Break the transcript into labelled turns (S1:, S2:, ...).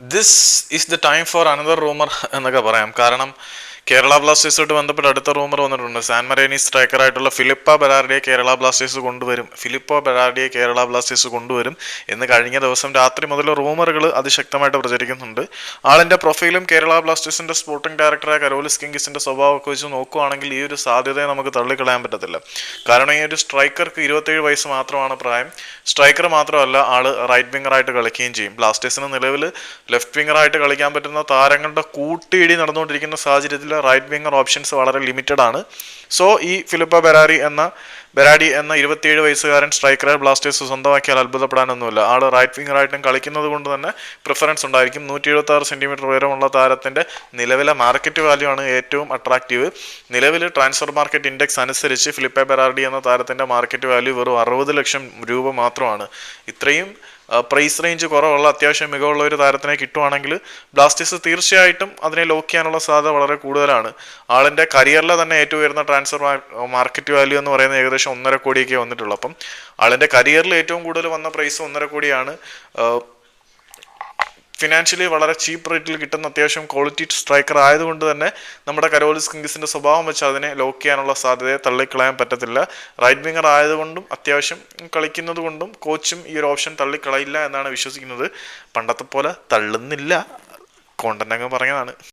S1: This is the time for another rumour എന്നൊക്കെ പറയാം. കാരണം കേരള ബ്ലാസ്റ്റേഴ്സുമായിട്ട് ബന്ധപ്പെട്ട് അടുത്ത റൂമർ വന്നിട്ടുണ്ട്. സാൻ മറേനി സ്ട്രൈക്കറായിട്ടുള്ള ഫിലിപ്പ ബെറാർഡിയെ കേരള ബ്ലാസ്റ്റേഴ്സ് കൊണ്ടുവരും. ഫിലിപ്പ ബെറാർഡിയെ കേരള ബ്ലാസ്റ്റേഴ്സ് കൊണ്ടുവരും എന്ന് കഴിഞ്ഞ ദിവസം രാത്രി മുതൽ റൂമറുകൾ അതിശക്തമായിട്ട് പ്രചരിക്കുന്നുണ്ട്. ആളിന്റെ പ്രൊഫൈലും കേരള ബ്ലാസ്റ്റേഴ്സിന്റെ സ്പോർട്ടിംഗ് ഡയറക്ടറായ കരോലിസ് കിങ്കിസിന്റെ സ്വഭാവമൊക്കെ വെച്ച് നോക്കുകയാണെങ്കിൽ ഈ ഒരു സാധ്യതയെ നമുക്ക് തള്ളിക്കളയാൻ പറ്റത്തില്ല. കാരണം ഈ ഒരു സ്ട്രൈക്കർക്ക് ഇരുപത്തേഴ് വയസ്സ് മാത്രമാണ് പ്രായം. സ്ട്രൈക്കർ മാത്രമല്ല ആൾ റൈറ്റ് വിങ്ങറായിട്ട് കളിക്കുകയും ചെയ്യും. ബ്ലാസ്റ്റേഴ്സിന് നിലവിൽ ലെഫ്റ്റ് വിങ്ങറായിട്ട് കളിക്കാൻ പറ്റുന്ന താരങ്ങളുടെ കൂട്ടിയിടി നടന്നുകൊണ്ടിരിക്കുന്ന സാഹചര്യത്തിൽ റൈറ്റ് വിങ്ങർ ഓപ്ഷൻസ് വളരെ ലിമിറ്റഡ് ആണ്. സോ ഈ ഫിലിപ്പ ബെറാറി എന്ന ബെരാഡി എന്ന ഇരുപത്തിയേഴ് വയസ്സുകാരൻ സ്ട്രൈക്കറെ ബ്ലാസ്റ്റേഴ്സ് സ്വന്തമാക്കിയാൽ അത്ഭുതപ്പെടാനൊന്നുമില്ല. ആൾ റൈറ്റ് വിങ്ങറായിട്ടും കളിക്കുന്നത് കൊണ്ട് തന്നെ പ്രിഫറൻസ് ഉണ്ടായിരിക്കും. നൂറ്റി എഴുപത്തി ആറ് സെന്റിമീറ്റർ ഉയരമുള്ള താരത്തിന്റെ നിലവിലെ മാർക്കറ്റ് വാല്യൂ ആണ് ഏറ്റവും അട്രാക്റ്റീവ് നിലവിൽ ട്രാൻസ്ഫർ മാർക്കറ്റ് ഇൻഡെക്സ് അനുസരിച്ച് ഫിലിപ്പെ ബെറാഡി എന്ന താരത്തിന്റെ മാർക്കറ്റ് വാല്യൂ വെറും അറുപത് ലക്ഷം രൂപ മാത്രമാണ്. ഇത്രയും പ്രൈസ് റേഞ്ച് കുറവുള്ള അത്യാവശ്യം മികവുള്ള ഒരു താരത്തിനെ കിട്ടുവാണെങ്കിൽ ബ്ലാസ്റ്റേഴ്സ് തീർച്ചയായിട്ടും അതിനെ ലോക്ക് ചെയ്യാനുള്ള സാധ്യത വളരെ കൂടുതലാണ്. ആളിന്റെ കരിയറിലെ തന്നെ ഏറ്റവും ഉയർന്ന ട്രാൻസ്ഫർ മാർക്കറ്റ് വാല്യൂ എന്ന് പറയുന്നത് ഏകദേശം ഒന്നര കോടിയൊക്കെ വന്നിട്ടുള്ളൂ. അപ്പം ആളിന്റെ കരിയറിൽ ഏറ്റവും കൂടുതൽ വന്ന പ്രൈസ് ഒന്നര കോടിയാണ്. ഫിനാൻഷ്യലി വളരെ ചീപ്പ് റേറ്റിൽ കിട്ടുന്ന അത്യാവശ്യം ക്വാളിറ്റി സ്ട്രൈക്കർ ആയതുകൊണ്ട് തന്നെ നമ്മുടെ കരോലിസ് കിങ്സിന്റെ സ്വഭാവം വെച്ച് അതിനെ ലോക്ക് ചെയ്യാനുള്ള സാധ്യതയെ തള്ളിക്കളയാൻ പറ്റത്തില്ല. റൈറ്റ് വിങ്ങർ ആയതുകൊണ്ടും അത്യാവശ്യം കളിക്കുന്നത് കൊണ്ടും കോച്ചും ഈ ഒരു ഓപ്ഷൻ തള്ളിക്കളയില്ല എന്നാണ് വിശ്വസിക്കുന്നത്. പണ്ടത്തെ പോലെ തള്ളുന്നില്ല. കോണ്ടന്റ് അങ്ങ് പറഞ്ഞതാണ്